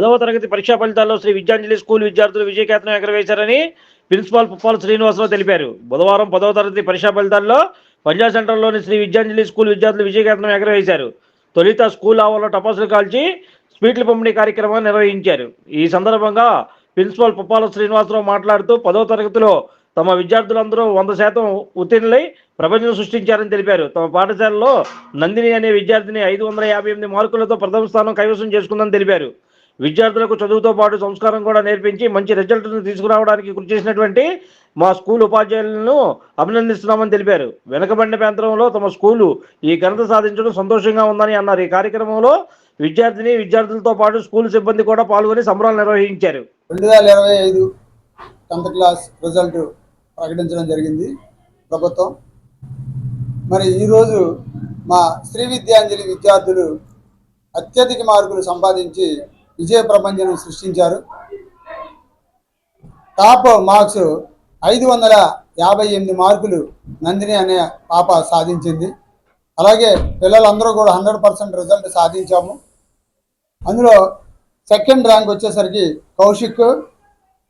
పదవ తరగతి పరీక్షా ఫలితాల్లో శ్రీ విద్యాంజలి స్కూల్ విద్యార్థులు విజయకేతనం ఎగరవేశారని ప్రిన్సిపాల్ పుప్పాల శ్రీనివాసరావు తెలిపారు. బుధవారం పదవ తరగతి పరీక్షా ఫలితాల్లో పంజాబ్ సెంటర్లోని శ్రీ విద్యాంజలి స్కూల్ విద్యార్థులు విజయకేతనం ఎగరవేశారు. తొలిత స్కూల్ ఆవరణలో టపాసులు కాల్చి స్వీట్ల పంపిణీ కార్యక్రమాన్ని నిర్వహించారు. ఈ సందర్భంగా ప్రిన్సిపాల్ పుప్పాల శ్రీనివాసరావు మాట్లాడుతూ పదవ తరగతిలో తమ విద్యార్థులందరూ వంద శాతం ఉత్తీర్ణులై ప్రపంచం సృష్టించారని తెలిపారు. తమ పాఠశాలలో నందిని అనే విద్యార్థిని ఐదు వందల యాభై ఎనిమిది మార్కులతో ప్రథమ స్థానం కైవసం చేసుకుందని తెలిపారు. విద్యార్థులకు చదువుతో పాటు సంస్కారం కూడా నేర్పించి మంచి రిజల్ట్ను తీసుకురావడానికి కృషి చేసినటువంటి మా స్కూల్ ఉపాధ్యాయులను అభినందిస్తున్నామని తెలిపారు. వెనకబడిన ప్రాంతంలో తమ స్కూలు ఈ ఘనత సాధించడం సంతోషంగా ఉందని అన్నారు. ఈ కార్యక్రమంలో విద్యార్థిని విద్యార్థులతో పాటు స్కూల్ సిబ్బంది కూడా పాల్గొని సంబరాలు నిర్వహించారు. రెండు వేల ఇరవై ఐదు టెన్త్ క్లాస్ రిజల్ట్ ప్రకటించడం జరిగింది ప్రభుత్వం. మరి ఈరోజు మా శ్రీ విద్యాంజలి విద్యార్థులు అత్యధిక మార్కులు సంపాదించి విజయ ప్రపంచం సృష్టించారు. టాప్ మార్క్స్ ఐదు వందల యాభై ఎనిమిది మార్కులు నందిని అనే పాప సాధించింది. అలాగే పిల్లలందరూ కూడా హండ్రెడ్ పర్సెంట్ రిజల్ట్ సాధించాము. అందులో సెకండ్ ర్యాంక్ వచ్చేసరికి కౌశిక్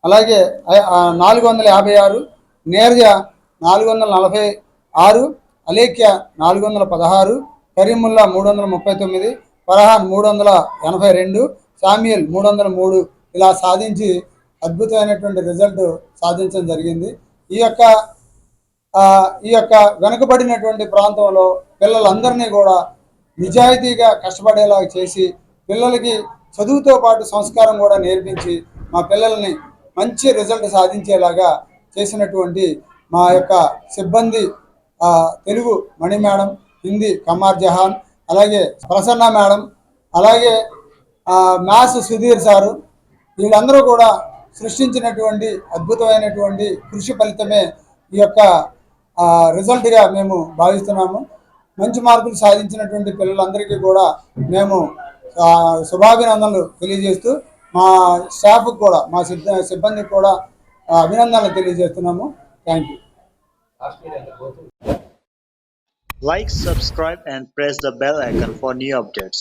అలాగే నాలుగు వందల యాభై ఆరు నేర్జ నాలుగు వందల నలభై ఆరు అలేఖ్య నాలుగు వందల పదహారు కరీముల్లా మూడు వందల ముప్పై తొమ్మిది ఫరహాన్ మూడు వందల ఎనభై రెండు శామ్యుల్ మూడు వందల మూడు ఇలా సాధించి అద్భుతమైనటువంటి రిజల్ట్ సాధించడం జరిగింది. ఈ యొక్క ఈ యొక్క వెనుకబడినటువంటి ప్రాంతంలో పిల్లలందరినీ కూడా నిజాయితీగా కష్టపడేలా చేసి పిల్లలకి చదువుతో పాటు సంస్కారం కూడా నేర్పించి మా పిల్లల్ని మంచి రిజల్ట్ సాధించేలాగా చేసినటువంటి మా యొక్క సిబ్బంది తెలుగు మణి మేడం హిందీ కమార్ జహాన్ అలాగే ప్రసన్న మేడం అలాగే మ్యాథ్స్ సుధీర్ సారు వీళ్ళందరూ కూడా సృష్టించినటువంటి అద్భుతమైనటువంటి కృషి ఫలితమే ఈ యొక్క రిజల్ట్గా మేము భావిస్తున్నాము. మంచి మార్కులు సాధించినటువంటి పిల్లలందరికీ కూడా మేము శుభాభినందనలు తెలియజేస్తూ మా స్టాఫ్కి కూడా మా సిబ్బందికి కూడా అభినందనలు తెలియజేస్తున్నాము. Thank you Like, subscribe, and press the bell icon for new updates.